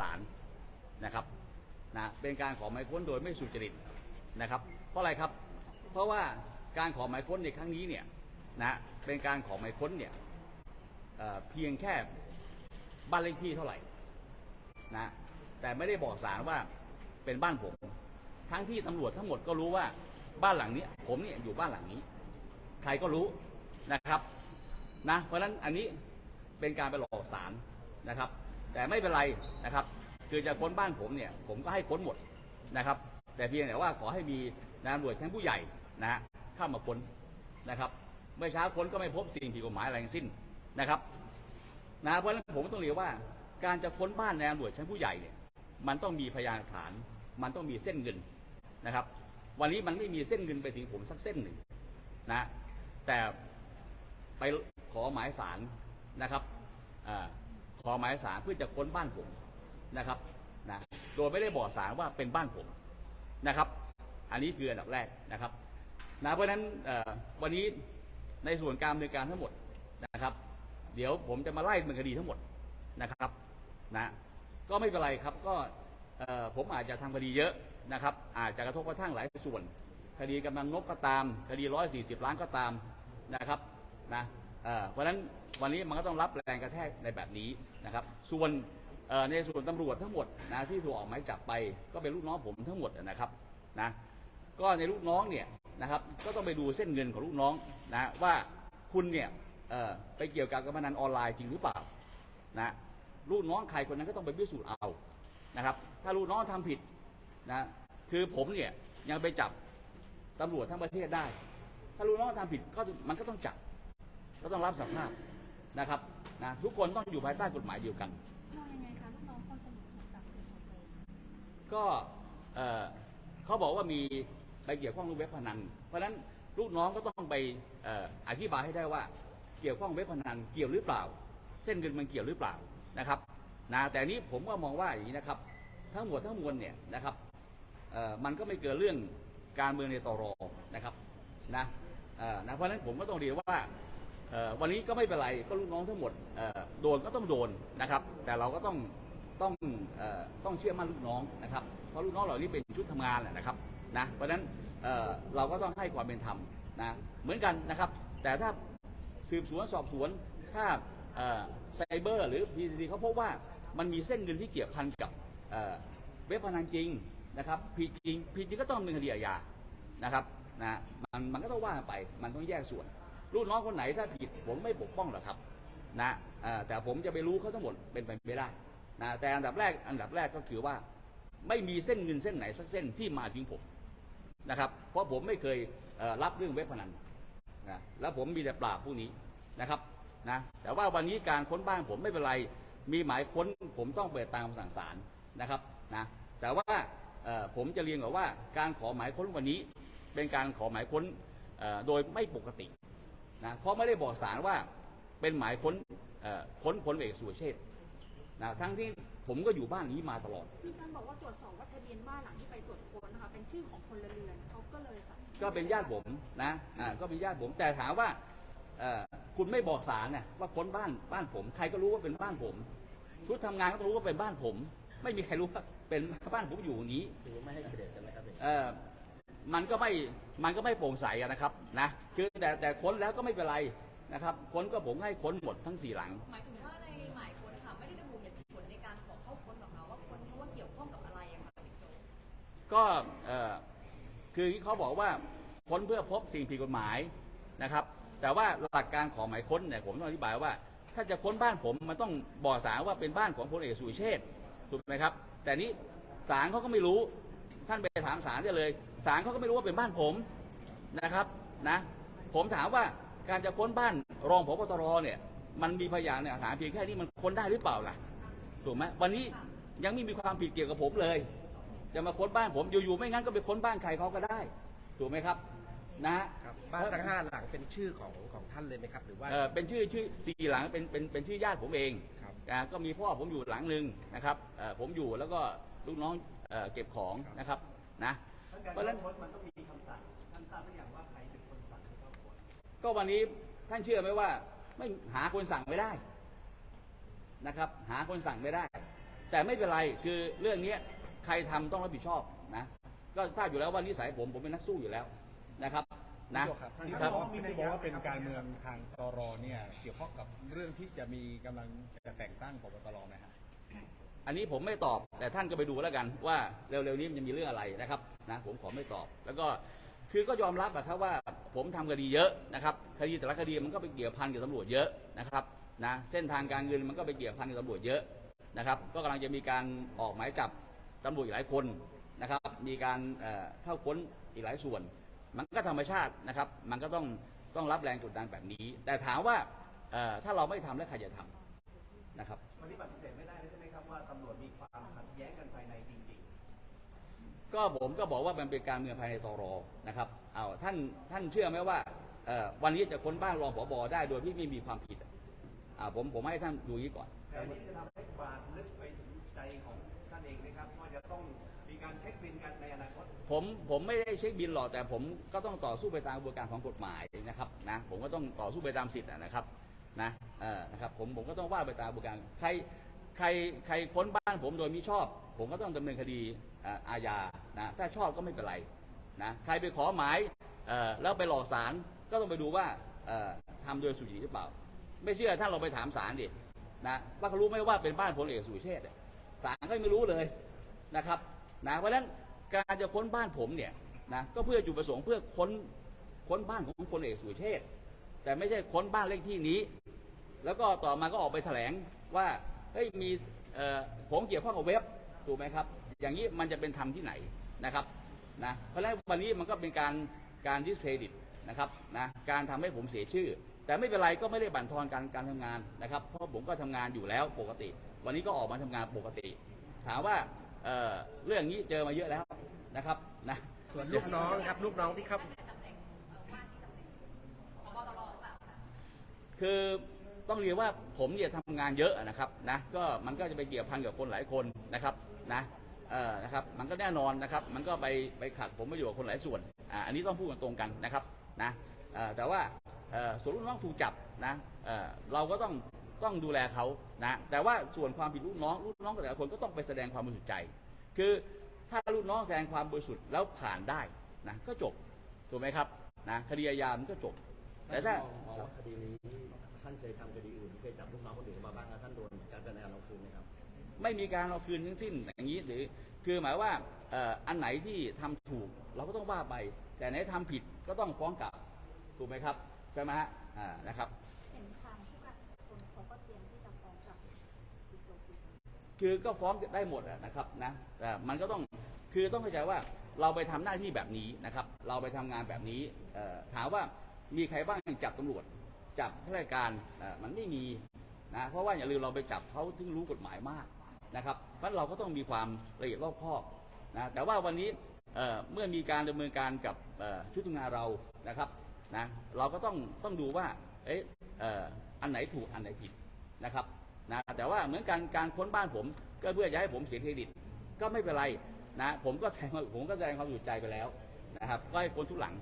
ศาลนะครับนะเป็นการขอหมายค้นโดยไม่สุจริตนะครับ เพราะอะไรครับ เพราะว่าการขอหมายค้นในครั้งนี้เนี่ยนะเป็นการขอหมายค้นเนี่ยเเพียงแค่บ้านเลขที่เท่าไหร่นะแต่ไม่ได้บอกศาลว่าเป็นบ้านผม ทั้งที่ตำรวจทั้งหมดก็รู้ว่าบ้านหลังนี้ ผมเนี่ยอยู่บ้านหลังนี้ ใครก็รู้นะครับนะเพราะฉะนั้นอันนี้เป็นการไปหลอกศาลนะครับ แต่ไม่เป็นไรนะครับ คือจะค้นบ้านผมเนี่ยผมก็ให้ค้นหมดนะครับ แต่เพียงแต่ว่าขอให้มีนายตำรวจชั้นผู้ใหญ่นะฮะเข้ามาค้นนะครับ เมื่อเช้าค้นก็ไม่พบสิ่งผิดกฎหมายอะไรทั้งสิ้นนะครับนะเพราะฉะนั้นผมต้องเรียกว่า การจะค้นบ้านนายตำรวจชั้นผู้ใหญ่เนี่ยมันต้องมีพยานหลักฐาน มันต้องมีเส้นเงินนะครับ วันนี้มันไม่มีเส้นเงินไปถึงผมสักเส้นหนึ่งนะแต่ไปขอหมายสารนะครับอา ขอหมายสารเพื่อจะค้นบ้านผมนะครับนะโดยไม่ได้บอกสารว่าเป็นบ้านผมนะครับ อันนี้คืออันดับแรกนะครับนะเพราะฉะนั้นวันนี้ในส่วนการดำเนินการทั้งหมดนะครับ เดี๋ยวผมจะมาไล่ดำเนินคดีทั้งหมดนะครับนะก็ไม่เป็นไรครับก็ผมอาจจะทำคดีเยอะนะครับ อาจจะกระทบกระทั่งหลายส่วน คดีกำลังนกก็ตาม คดี 140 ล้านก็ตามนะครับนะเอ่อเพราะฉะนั้น วันนี้มันก็ต้องรับแรงกระแทกในแบบนี้นะครับส่วนในส่วนตำรวจทั้งหมดนะที่ถูกออกหมายจับไปก็เป็นลูกน้องผมทั้งหมดนะครับนะก็ในลูกน้องเนี่ยนะครับก็ต้องไปดูเส้นเงินของลูกน้องนะว่าคุณเนี่ยไปเกี่ยวกับการพนันออนไลน์จริงหรือเปล่านะลูกน้องใครคนนั้นก็ต้องไปพิสูจน์เอานะครับถ้าลูกน้องทำผิดนะคือผมเนี่ยยังไปจับตำรวจทั้งประเทศได้ ถ้ารู้น้องทำผิดก็มันก็ต้องจับก็ต้องรับสภาพ นะครับนะทุกคนต้องอยู่ภายใต้กฎหมายเดียวกัน มองยังไงคะลูกน้องคนสนิทของจับเป็นคนเลยก็เอ่อเขาบอกว่ามีไปเกี่ยวข้องกับเว็บพนัน เพราะฉะนั้นลูกน้องก็ต้องไปเอ่ออธิบายให้ได้ว่าเกี่ยวข้องเว็บพนันเกี่ยวหรือเปล่า เส้นเงินมันเกี่ยวหรือเปล่านะครับนะแต่อันนี้ผมก็มองว่าอย่างนี้นะครับ ทั้งหมดทั้งมวลเนี่ยนะครับเอ่อมันก็ไม่เกินเรื่องการเมืองในตอรอนะครับนะเอ่อนะเพราะฉะนั้นผมก็ต้องเรียนว่า วันนี้ก็ไม่เป็นไรก็ลูกน้องทั้งหมดโดนก็ต้องโดนนะครับ แต่เราก็ต้องต้องอต้องเชื่อมั่นลูกน้องนะครับเพราะลูกน้องเหล่านี้เป็นชุดทำงานแหละนะครับนะเพราะฉะนั้นเเราก็ต้องให้ความเป็นธรรมนะเหมือนกันนะครับ แต่ถ้าสืบสวนสอบสวนถ้าไซเบอร์หรือ PCC เขาพบว่ามันมีเส้นเงินที่เกี่ยวพันกับเว็บพนันจริงนะครับผิดจริงผิดจริงก็ต้องดำเนินคดีอาญานะครับนะมันมันก็ต้องว่าไปมันต้องแยกส่วน ลูกน้องคนไหนถ้าผิดผมไม่ปกป้องหรอกครับนะแต่ผมจะไปรู้เขาทั้งหมดเป็นไปไม่ได้นะแต่อันดับแรกอันดับแรกก็คือว่า ไม่มีเส้นเงินเส้นไหนสักเส้นที่มาถึงผมนะครับ เพราะผมไม่เคยเรับเรื่องเว็บพนันนะแล้วผมมีแต่ปราบพวกนี้นะครับนะแต่ว่าวันนี้การค้นบ้านผมไม่เป็นไร มีหมายค้นผมต้องเปิดตามคำสั่งศาลนะครับนะแต่ว่าผมจะเรียนก่อนว่าการขอหมายค้นวันนี้เป็นการขอหมายค้นโดยไม่ปกติ นะเพราะไม่ได้บอกศาลว่าเป็นหมายค้นเอ่อค้นพลเอกสุรเชษฐ์นะทั้งที่ผมก็อยู่บ้านนี้มาตลอด มีการบอกว่าตรวจสอบว่าทะเบียนบ้านหลังที่ไปตรวจค้นนะคะเป็นชื่อของพลเรือนเขาก็เลยสั่งก็เป็นญาติผมนะอ่าก็เป็นญาติผมแต่ถามว่าเอ่อคุณไม่บอกศาลนะว่าค้นบ้านบ้านผม ใครก็รู้ว่าเป็นบ้านผม ชุดทำงานก็ต้องรู้ว่าเป็นบ้านผม ไม่มีใครรู้ว่าเป็นบ้านผมอยู่อย่างนี้ถือว่าไม่ให้เครดิตกันไหมครับเออ มันก็ไม่มันก็ไม่โปร่งใสอะนะครับนะคือแต่แต่ค้นแล้วก็ไม่เป็นไรนะครับค้นก็ผมให้ค้นหมดทั้งสี่หลัง หมายถึงว่าในหมายค้นค่ะไม่ได้ระบุเหตุผลในการขอเข้าค้นหรอกคะว่าค้นเพราะว่าเกี่ยวข้องกับอะไรอะค่ะบิ๊กโจ๊กก็เอ่อคือเขาบอกว่าค้นเพื่อพบสิ่งผิดกฎหมายนะครับ แต่ว่าหลักการของหมายค้นเนี่ยผมต้องอธิบายว่า ถ้าจะค้นบ้านผมมันต้องบอกศาลว่าเป็นบ้านของพลเอกสุรเชษฐ์ถูกไหมครับ แต่นี้ศาลเขาก็ไม่รู้ ท่านไปถามศาลได้เลยศาลเขาก็ไม่รู้ว่าเป็นบ้านผมนะครับนะผมถามว่าการจะค้นบ้านรองพบตรเนี่ย มันมีพยานเนี่ยหลักฐานเพียงแค่นี้มันค้นได้หรือเปล่าล่ะถูกไหมวันนี้ยังไม่มีความผิดเกี่ยวกับผมเลย จะมาค้นบ้านผมอยู่ๆไม่งั้นก็ไปค้นบ้านใครเขาก็ได้ ถูกไหมครับ นะครับบ้านทั้งห้าหลังเป็นชื่อของของท่านเลยไหมครับ หรือว่าเออเป็นชื่อชื่อสี่หลังเป็นเป็นเป็นชื่อญาติผมเองครับอ่าก็มีพ่อผมอยู่หลังหนึ่งนะครับเอ่อผมอยู่แล้วก็ลูกน้อง เอ่อเก็บของนะครับนะเพราะฉะนั้นมันต้องมีคำสั่งท่านทราบหรือยังว่าใครเป็นคนสั่งให้เข้าค้นก็วันนี้ท่านเชื่อไหมว่าไม่หาคนสั่งไม่ได้นะครับ หาคนสั่งไม่ได้ แต่ไม่เป็นไรคือเรื่องเนี้ยใครทำต้องรับผิดชอบนะก็ทราบอยู่แล้วว่านิสัยผมผมเป็นนักสู้อยู่แล้วนะครับนะที่ครับบอกว่าที่บอกว่าเป็นการเมืองทางตรเนี่ยเกี่ยวข้องกับเรื่องที่จะมีกำลังจะแต่งตั้งพบตรไหมฮะ อันนี้ผมไม่ตอบแต่ท่านก็ไปดูแล้วกันว่าเร็วๆนี้มันจะมีเรื่องอะไรนะครับนะผมขอไม่ตอบ แล้วก็คือก็ยอมรับอะครับว่าผมทำคดีเยอะนะครับคดีแต่ละคดีมันก็ไปเกี่ยวพันกับตำรวจเยอะนะครับนะเส้นทางการเงินมันก็ไปเกี่ยวพันกับตำรวจเยอะนะครับ ก็กำลังจะมีการออกหมายจับตำรวจอีกหลายคนนะครับ มีการเอ่อเข้าค้นอีกหลายส่วน มันก็ธรรมชาตินะครับ มันก็ต้องต้องรับแรงกดดันแบบนี้ แต่ถามว่าเอ่อถ้าเราไม่ทำแล้วใครจะทำนะครับวันนี้ปฏิเสธไม่ได้ ว่าตำรวจมีความขัดแย้งกันภายในจริงก็ผมก็บอกว่ามันเป็นการเมืองภายในตรนะครับเอาท่านท่านเชื่อไหมว่าเอ่อวันนี้จะค้นบ้านรองผบได้โดยที่ไม่มีความผิดอะอ่าผมผมให้ท่านดูอย่างนี้ก่อนๆแต่นี้จะทำให้บาดลึกไปถึงใจของท่านเองนะครับว่าจะต้องมีการเช็คบินกันในอนาคตผมผมไม่ได้เช็คบินหรอกแต่ผมก็ต้องต่อสู้ไปตามกระบวนการของกฎหมายนะครับนะผมก็ต้องต่อสู้ไปตามสิทธิ์อะนะครับนะเออนะครับผมผมก็ต้องว่าไปตามกระบวนการใคร ใครใครค้นบ้านผมโดยมิชอบ ผมก็ต้องดำเนินคดีอาญานะถ้าชอบก็ไม่เป็นไรนะใครไปขอหมายแล้วไปหลอกศาลก็ต้องไปดูว่าเอ่อทำโดยสุจริตหรือเปล่า ไม่เชื่อท่านเราไปถามศาลดินะว่าเขารู้ไหมว่าเป็นบ้านพลเอกสุเชษศาลก็ไม่รู้เลยนะครับนะเพราะฉะนั้นการจะค้นบ้านผมเนี่ยนะก็เพื่อจุดประสงค์เพื่อค้นค้นบ้านของพลเอกสุเชษแต่ไม่ใช่ค้นบ้านเลขที่นี้ แล้วก็ต่อมาก็ออกไปแถลงว่า เฮ้ยมีเอ่อผมเกี่ยวข้องกับเว็บถูกไหมครับ อย่างนี้มันจะเป็นธรรมที่ไหนนะครับนะเพราะฉะนั้นวันนี้มันก็เป็นการการดิสเครดิตนะครับนะการทำให้ผมเสียชื่อ แต่ไม่เป็นไรก็ไม่ได้บั่นทอนการการทำงานนะครับ เพราะผมก็ทำงานอยู่แล้วปกติ วันนี้ก็ออกมาทำงานปกติ ถามว่าเอ่อเรื่องนี้เจอมาเยอะแล้วนะครับนะส่วนลูกน้องครับลูกน้องที่เข้าคือ ต้องเรียนว่าผมเนี่ยทำงานเยอะนะครับนะก็มันก็จะไปเกี่ยวพันกับคนหลายคนนะครับนะเออนะครับมันก็แน่นอนนะครับ มันก็ไปไปขัดผมประโยชน์กับคนหลายส่วนอ่าอันนี้ต้องพูดกันตรงกันนะครับนะเออแต่ว่าเออส่วนลูกน้องถูกจับนะเออเราก็ต้องต้องดูแลเขานะแต่ว่าส่วนความผิดลูกน้องลูกน้องแต่ละคนก็ต้องไปแสดงความบริสุทธิ์ใจ คือถ้าลูกน้องแสดงความบริสุทธิ์แล้วผ่านได้นะก็จบถูกไหมครับนะคดีอาญามันก็จบ แต่ถ้ามองว่าคดีนี้ ท่านเคยทำคดีอื่นเคยจับลูกน้องคนอื่นมาบ้างแล้วท่านโดนเหมือนกันเป็นการเอาคืนไหมครับไม่มีการเอาคืนทั้งสิ้นอย่างนี้หรือคือหมายว่าเอ่ออันไหนที่ทำถูกเราก็ต้องว่าไป แต่ไหนทำผิดก็ต้องฟ้องกลับถูกไหมครับใช่ไหมฮะอ่านะครับ เห็นทางผู้การชนเขาก็เตรียมที่จะฟ้องกลับบิ๊กโจ๊กอีกคือก็ฟ้องได้หมดอะนะครับนะแต่มันก็ต้องคือต้องเข้าใจว่าเราไปทำหน้าที่แบบนี้นะครับ เราไปทำงานแบบนี้เอ่อถามว่ามีใครบ้างจับตำรวจ จับข้าราชการมันไม่มีนะเพราะว่าอย่าลืมเราไปจับเขาถึงรู้กฎหมายมากนะครับเพราะฉะนั้นเราก็ต้องมีความละเอียดรอบคอบนะแต่ว่าวันนี้เเมื่อมีการดำเนินการกับชุดทำงานเรานะครับนะเราก็ต้องต้องดูว่าเอ๊ะเอ่ออันไหนถูกอันไหนผิดนะครับนะแต่ว่าเหมือนการการค้นบ้านผมก็เพื่อจะให้ผมเสียเครดิตก็ไม่เป็นไรนะผมก็แสดงผมก็แสดงความอยู่ใจไปแล้วนะครับก็ให้คนทุกหลัง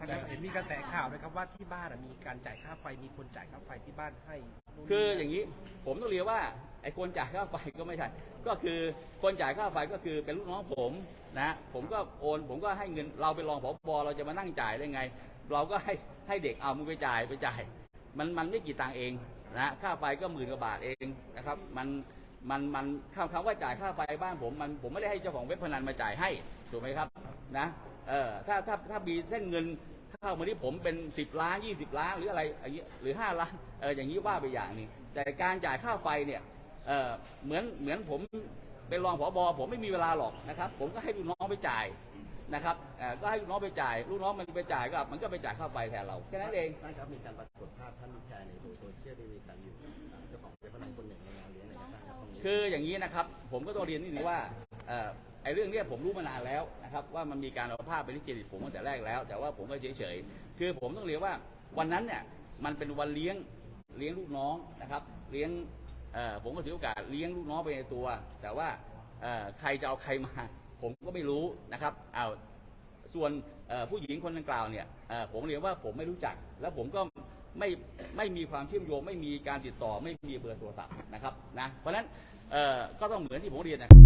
ท่านครับเห็นมีกระแสข่าวด้วยครับว่าที่บ้านอะมีการจ่ายค่าไฟมีคนจ่ายค่าไฟที่บ้านให้นู่นคืออย่างนี้ผมต้องเรียกว่าไอ้คนจ่ายค่าไฟก็ไม่ใช่ ก็คือคนจ่ายค่าไฟก็คือเป็นลูกน้องผมนะผมก็โอน ผมก็ให้เงินเราไปรองผบเราจะมานั่งจ่ายได้ไง เราก็ให้ให้เด็กเอามึงไปจ่ายไปจ่าย มันมันไม่กี่ตังค์เองนะค่าไฟก็หมื่นกว่าบาทเองนะครับ มันมันมันคำคำว่าจ่ายค่าไฟบ้านผมมันผมไม่ได้ให้เจ้าของเว็บพนันมาจ่ายให้ถูกไหมครับนะเออถ้าถ้าถ้ามีเส้นเงิน เข้ามาที่ผมเป็น10ล้าน20ล้านหรืออะไรอย่างเงี้ยหรือ5ล้านเอออย่างนี้ว่าไปอย่างหนึงแต่การจ่ายค่าไฟเนี่ยเออเหมือนเหมือนผมเป็นรองผบผมไม่มีเวลาหรอกนะครับ ผมก็ให้ลูกน้องไปจ่ายนะครับเออก็ให้ลูกน้องไปจ่าย ลูกน้องมันไปจ่ายก็มันก็ไปจ่ายค่าไฟแทนเราแค่นั้นเองท่านครับมีการปรากฏภาพท่านแชร์ในโซเชียลที่มีการอยู่กับเจ้าของเว็บพนันคนหนึ่งในงานเลี้ยงในกระทั่งครับตรงนี้คืออย่างนี้นะครับ ผมก็ต้องเรียนนิดนึงว่าเอ่อ ไอ้เรื่องเนี้ยผมรู้มานานแล้วนะครับว่ามันมีการเอาภาพไปที่เครดิตผมตั้งแต่แรกแล้ว แต่ว่าผมก็เฉยๆคือผมต้องเรียนว่าวันนั้นเนี่ยมันเป็นวันเลี้ยงเลี้ยงลูกน้องนะครับ เลี้ยงผมก็ถือโอกาสเลี้ยงลูกน้องไปในตัว แต่ว่าใครจะเอาใครมา ผมก็ไม่รู้นะครับเอาส่วนผู้หญิงคนดังกล่าวเนี่ยผมเรียนว่าผมไม่รู้จัก แล้วผมก็ไม่ไม่มีความเชื่อมโยงไม่มีการติดต่อไม่มีเบอร์โทรศัพท์นะครับนะเพราะฉะนั้นก็ต้องเหมือนที่ผมเรียนนะครับ